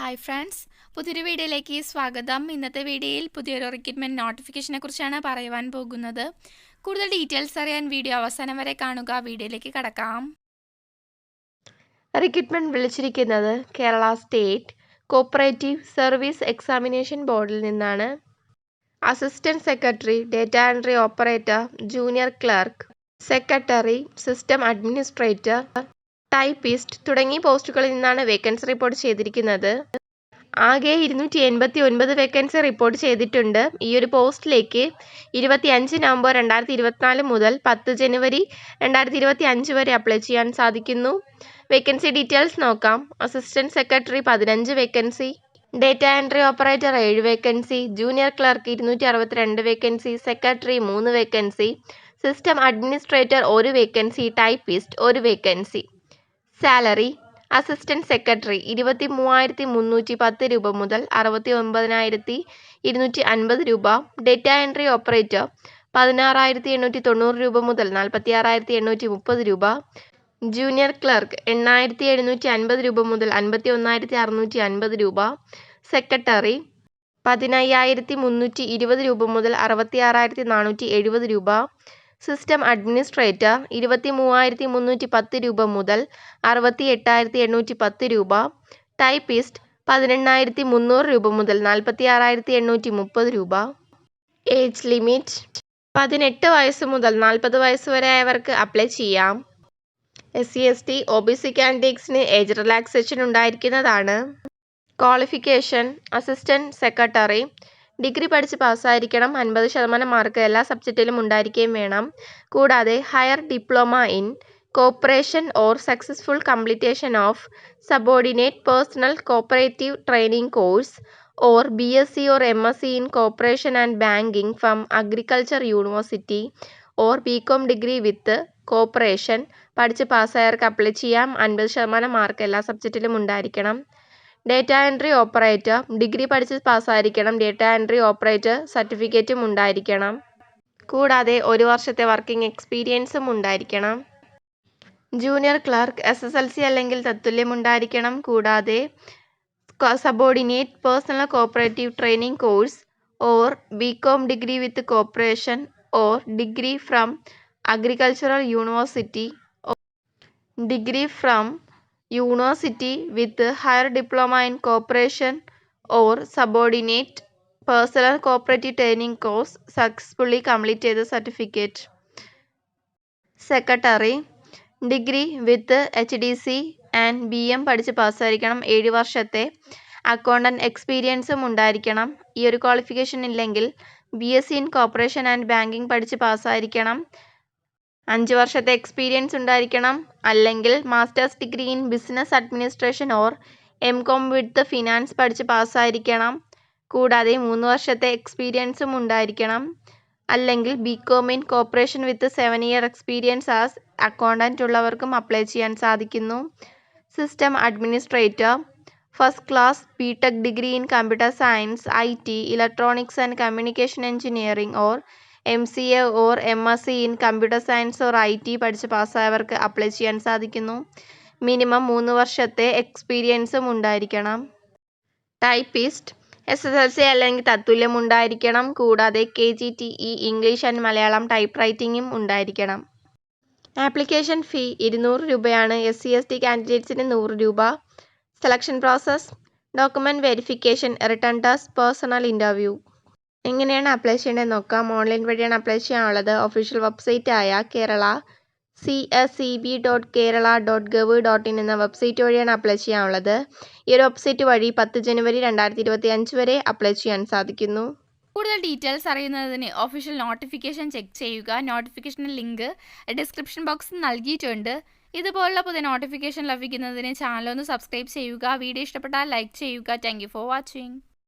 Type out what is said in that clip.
Hi friends പുതിയൊരു വീഡിയോയിലേക്ക് സ്വാഗതം. ഇന്നത്തെ വീഡിയോയിൽ പുതിയൊരു റിക്രൂട്ട്മെന്റ് നോട്ടിഫിക്കേഷനെ കുറിച്ചാണ് പറയുവാൻ പോകുന്നത്. കൂടുതൽ ഡീറ്റെയിൽസ് അറിയാൻ വീഡിയോ അവസാനം വരെ കാണുക. വീഡിയോയിലേക്ക് കടക്കാം. റിക്രൂട്ട്മെന്റ് വിളിച്ചിരിക്കുന്നത് Kerala state cooperative service examination ബോർഡിൽ നിന്നാണ്. Assistant secretary data entry operator junior clerk secretary system administrator typist തുടങ്ങിയ പോസ്റ്റുകളിൽ നിന്നാണ് വേക്കൻസി റിപ്പോർട്ട് ചെയ്തിരിക്കുന്നത്. ആകെ ഇരുന്നൂറ്റി എൺപത്തി ഒൻപത് വേക്കൻസി റിപ്പോർട്ട് ചെയ്തിട്ടുണ്ട്. ഈ ഒരു പോസ്റ്റിലേക്ക് ഇരുപത്തി അഞ്ച് നവംബർ രണ്ടായിരത്തി ഇരുപത്തിനാല് മുതൽ പത്ത് ജനുവരി രണ്ടായിരത്തി ഇരുപത്തി അഞ്ച് വരെ അപ്ലൈ ചെയ്യാൻ സാധിക്കുന്നു. വേക്കൻസി ഡീറ്റെയിൽസ് നോക്കാം. അസിസ്റ്റന്റ് സെക്രട്ടറി പതിനഞ്ച് വേക്കൻസി ഡേറ്റ എൻട്രി ഓപ്പറേറ്റർ ഏഴ് വേക്കൻസി ജൂനിയർ ക്ലർക്ക് ഇരുന്നൂറ്റി അറുപത്തിരണ്ട് വേക്കൻസി സെക്രട്ടറി മൂന്ന് വേക്കൻസി സിസ്റ്റം അഡ്മിനിസ്ട്രേറ്റർ ഒരു വേക്കൻസി ടൈപ്പിസ്റ്റ് ഒരു വേക്കൻസി. സാലറി അസിസ്റ്റന്റ് സെക്രട്ടറി ഇരുപത്തി മൂവായിരത്തി മുന്നൂറ്റി പത്ത് രൂപ മുതൽ അറുപത്തി ഒൻപതിനായിരത്തി ഇരുന്നൂറ്റി അൻപത് രൂപ ഡേറ്റ എൻട്രി ഓപ്പറേറ്റർ പതിനാറായിരത്തി എണ്ണൂറ്റി തൊണ്ണൂറ് രൂപ മുതൽ നാൽപ്പത്തി ആറായിരത്തി എണ്ണൂറ്റി മുപ്പത് രൂപ ജൂനിയർ ക്ലർക്ക് എണ്ണായിരത്തി എഴുന്നൂറ്റി അൻപത് രൂപ മുതൽ അൻപത്തി ഒന്നായിരത്തി അറുന്നൂറ്റി അൻപത് രൂപ സെക്രട്ടറി പതിനയ്യായിരത്തി മുന്നൂറ്റി ഇരുപത് രൂപ മുതൽ അറുപത്തി ആറായിരത്തി നാനൂറ്റി എഴുപത് രൂപ സിസ്റ്റം അഡ്മിനിസ്ട്രേറ്റർ ഇരുപത്തി മൂവായിരത്തി മുന്നൂറ്റി പത്ത് രൂപ മുതൽ അറുപത്തി എട്ടായിരത്തി എണ്ണൂറ്റി പത്ത് രൂപ. ടൈപ്പിസ്റ്റ് പതിനെണ്ണായിരത്തി മുന്നൂറ് രൂപ മുതൽ നാൽപ്പത്തി ആറായിരത്തി എണ്ണൂറ്റി മുപ്പത് രൂപ. ഏജ് ലിമിറ്റ് പതിനെട്ട് വയസ്സ് മുതൽ നാൽപ്പത് വയസ്സ് വരെ ആയവർക്ക് അപ്ലൈ ചെയ്യാം. S C S T O B C കാൻഡിഡേറ്റ്സിന് age relaxation ഉണ്ടായിരിക്കുന്നതാണ്. ക്വാളിഫിക്കേഷൻ അസിസ്റ്റന്റ് സെക്രട്ടറി ഡിഗ്രി പഠിച്ച് പാസ്സായിരിക്കണം. അൻപത് ശതമാനം മാർക്ക് എല്ലാ സബ്ജക്റ്റിലും ഉണ്ടായിരിക്കുകയും വേണം. കൂടാതെ higher diploma in cooperation or successful completion of subordinate personnel cooperative training course or B S C or M S C in cooperation and banking from agriculture university or B com degree with cooperation പഠിച്ച് പാസ്സായവർക്ക് apply ചെയ്യാം. അൻപത് ശതമാനം mark എല്ലാ സബ്ജക്റ്റിലും ഉണ്ടായിരിക്കണം. Data entry operator. Degree പഠിച്ച് പാസ്സായിരിക്കണം. Data entry operator സർട്ടിഫിക്കറ്റും ഉണ്ടായിരിക്കണം. കൂടാതെ ഒരു വർഷത്തെ വർക്കിംഗ് എക്സ്പീരിയൻസും ഉണ്ടായിരിക്കണം. Junior clerk S S L C അല്ലെങ്കിൽ തത്തുല്യം ഉണ്ടായിരിക്കണം. കൂടാതെ subordinate personnel cooperative training course or B com degree with cooperation or degree from agricultural university. Degree from university with higher diploma in corporation or subordinate personnel cooperative training course successfully complete ചെയ്ത certificate. Secretary degree with H D C and B M പഠിച്ച് പാസ്സായിരിക്കണം. ഏഴ് വർഷത്തെ accountant എക്സ്പീരിയൻസും ഉണ്ടായിരിക്കണം. ഈ ഒരു qualification ഇല്ലെങ്കിൽ B S C in cooperation and banking പഠിച്ച് പാസ്സായിരിക്കണം. അഞ്ച് വർഷത്തെ എക്സ്പീരിയൻസ് ഉണ്ടായിരിക്കണം. അല്ലെങ്കിൽ master's degree in business administration or M com with finance പഠിച്ച് പാസ്സായിരിക്കണം കൂടാതെ മൂന്ന് വർഷത്തെ എക്സ്പീരിയൻസും ഉണ്ടായിരിക്കണം. അല്ലെങ്കിൽ B com in cooperation with seven year experience as accountant ഉള്ളവർക്കും അപ്ലൈ ചെയ്യാൻ സാധിക്കുന്നു. System administrator first class B tech degree in computer science I T electronics and communication engineering or M C A or M S C in computer science or I T പഠിച്ച് പാസ്സായവർക്ക് apply ചെയ്യാൻ സാധിക്കുന്നു. Minimum മൂന്ന് വർഷത്തെ എക്സ്പീരിയൻസും ഉണ്ടായിരിക്കണം. Typist S S L C അല്ലെങ്കിൽ തത്തുല്യം ഉണ്ടായിരിക്കണം. കൂടാതെ K G T E English and Malayalam type റൈറ്റിംഗും ഉണ്ടായിരിക്കണം. ആപ്ലിക്കേഷൻ ഫീ ഇരുന്നൂറ് രൂപയാണ്. എസ് സി എസ് ടി കാൻഡിഡേറ്റ്സിന് നൂറ് രൂപ. Selection process document verification written test personnel interview എങ്ങനെയാണ് അപ്ലൈ ചെയ്യേണ്ടതെന്ന് നോക്കാം. ഓൺലൈൻ വഴിയാണ് അപ്ലൈ ചെയ്യാനുള്ളത്. ഒഫീഷ്യൽ വെബ്സൈറ്റ് ആയ Kerala C S C B dot Kerala dot gov dot in എന്ന വെബ്സൈറ്റ് വഴിയാണ് അപ്ലൈ ചെയ്യാനുള്ളത്. ഈ ഒരു വെബ്സൈറ്റ് വഴി പത്ത് ജനുവരി രണ്ടായിരത്തി ഇരുപത്തി അഞ്ച് വരെ അപ്ലൈ ചെയ്യാൻ സാധിക്കുന്നു. കൂടുതൽ ഡീറ്റെയിൽസ് അറിയുന്നതിന് ഒഫീഷ്യൽ നോട്ടിഫിക്കേഷൻ ചെക്ക് ചെയ്യുക. നോട്ടിഫിക്കേഷൻ ലിങ്ക് ഡിസ്ക്രിപ്ഷൻ ബോക്സിൽ നൽകിയിട്ടുണ്ട്. ഇതുപോലുള്ള പുതിയ നോട്ടിഫിക്കേഷൻ ലഭിക്കുന്നതിന് ചാനൽ ഒന്ന് സബ്സ്ക്രൈബ് ചെയ്യുക. വീഡിയോ ഇഷ്ടപ്പെട്ടാൽ ലൈക്ക് ചെയ്യുക. Thank for watching